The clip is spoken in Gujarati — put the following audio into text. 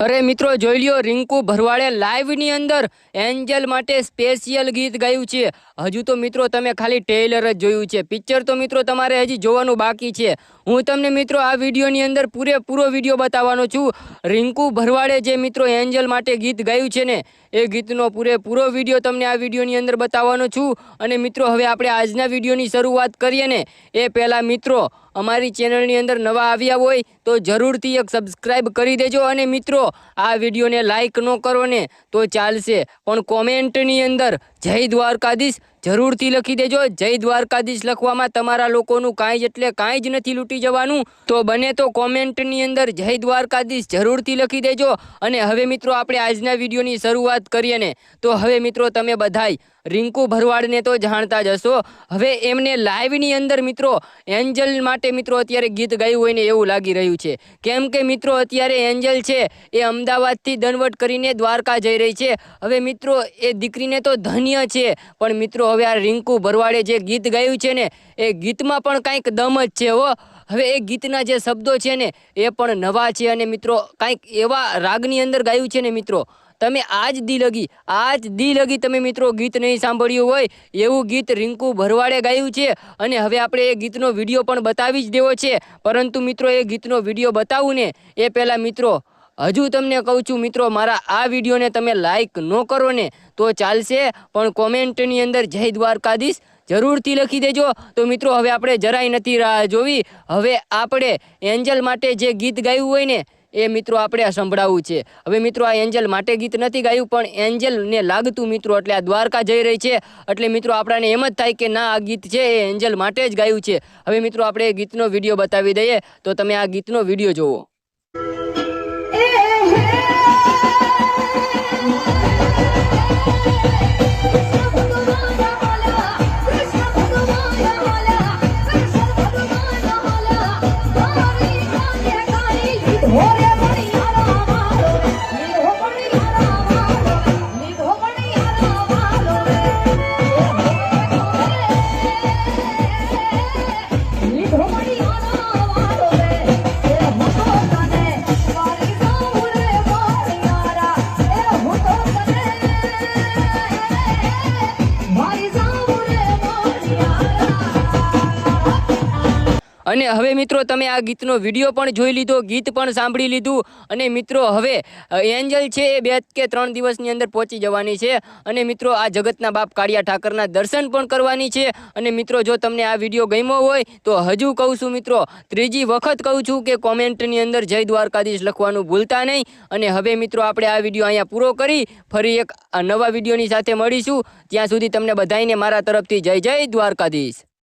અરે મિત્રો, જોઈ લ્યો, રિંકુ ભરવાડે લાઈવની અંદર એન્જલ માટે સ્પેશિયલ ગીત ગાયું છે. હજુ તો મિત્રો, તમે ખાલી ટ્રેલર જ જોયું છે. પિક્ચર તો મિત્રો તમારે હજી જોવાનું બાકી છે. હું તમને મિત્રો આ વિડીયોની અંદર પૂરેપૂરો વીડિયો બતાવવાનો છું. રિંકુ ભરવાડે જે મિત્રો એન્જલ માટે ગીત ગાયું છે ને, એ ગીતનો પૂરેપૂરો વીડિયો તમને આ વિડીયોની અંદર બતાવવાનો છું. અને મિત્રો, હવે આપણે આજના વિડીયોની શરૂઆત કરીએ ને, એ પહેલાં મિત્રો, અમારી ચેનલની અંદર નવા આવ્યા હોય, તો જરૂરથી એક સબસ્ક્રાઈબ કરી દેજો. અને મિત્રો, આ વિડીયોને લાઇક ન કરો ને, તો ચાલશે. પણ કોમેન્ટની અંદર જય દ્વારકાધીશ જરૂરથી લખી દેજો. જય દ્વારકાધીશ લખવામાં તમારા લોકોનું કાંઈ જ એટલે કાંઈ જ નથી લૂંટી જવાનું. તો બને તો કોમેન્ટની અંદર જય દ્વારકાધીશ જરૂરથી લખી દેજો. અને હવે મિત્રો આપણે આજના વિડીયોની શરૂઆત કરીએ ને. તો હવે મિત્રો તમે બધાય રિંકુ ભરવાડને તો જાણતા જ હશો. હવે એમને લાઈવની અંદર મિત્રો એન્જલ માટે મિત્રો અત્યારે ગીત ગાયું હોય ને એવું લાગી રહ્યું છે. કેમ કે મિત્રો અત્યારે એન્જલ છે એ અમદાવાદથી દનવટ કરીને દ્વારકા જઈ રહી છે. હવે મિત્રો એ દીકરીને તો ધન્ય છે. પણ મિત્રો હવે આ રિંકુ ભરવાડે જે ગીત ગાયું છે ને, એ ગીતમાં પણ કાંઈક દમ જ છે હો. હવે એ ગીતના જે શબ્દો છે ને, એ પણ નવા છે અને મિત્રો, કાંઈક એવા રાગની અંદર ગાયું છે ને મિત્રો, તમે આજ દી લગી, આજ દી લગી તમે મિત્રો ગીત નહીં સાંભળ્યું હોય, એવું ગીત રિંકુ ભરવાડે ગાયું છે અને હવે આપણે એ ગીતનો વીડિયો પણ બતાવી જ દેવો છે. પરંતુ મિત્રો, એ ગીતનો વીડિયો બતાવું ને, એ પહેલાં મિત્રો હજુ તમને કહું છું મિત્રો, મારા આ વિડીયોને તમે લાઇક ન કરો ને તો ચાલશે, પણ કોમેન્ટની અંદર જય દ્વારકાધીશ જરૂરથી લખી દેજો. તો મિત્રો, હવે આપણે જરાય નથી રાહ જોવી. હવે આપણે એન્જલ માટે જે ગીત ગાયું હોય ને, એ મિત્રો આપણે સંભળાવવું છે. હવે મિત્રો, આ એન્જલ માટે ગીત નથી ગાયું, પણ એન્જલને લાગતું મિત્રો, એટલે આ દ્વારકા જઈ રહી છે. એટલે મિત્રો, આપણાને એમ જ થાય કે ના, આ ગીત છે, એ એન્જલ માટે જ ગાયું છે. હવે મિત્રો, આપણે ગીતનો વીડિયો બતાવી દઈએ. તો તમે આ ગીતનો વીડિયો જુઓ. What? અને હવે મિત્રો તમે આ ગીતનો વીડિયો પણ જોઈ લીધો, ગીત પણ સાંભળી લીધું અને મિત્રો હવે એન્જલ છે એ બે કે ત્રણ દિવસની અંદર પહોંચી જવાની છે અને મિત્રો આ જગતના બાપ કાળિયા ઠાકરના દર્શન પણ કરવાની છે અને મિત્રો જો તમને આ વીડિયો ગમ્યો હોય તો હજુ કહું છું મિત્રો, ત્રીજી વખત કહું છું કે કોમેન્ટની અંદર જય દ્વારકાધીશ લખવાનું ભૂલતા નહીં અને હવે મિત્રો આપણે આ વીડિયો અહીંયા પૂરો કરી, ફરી એક નવા વિડીયોની સાથે મળીશું. ત્યાં સુધી તમને બધાઈને મારા તરફથી જય જય દ્વારકાધીશ.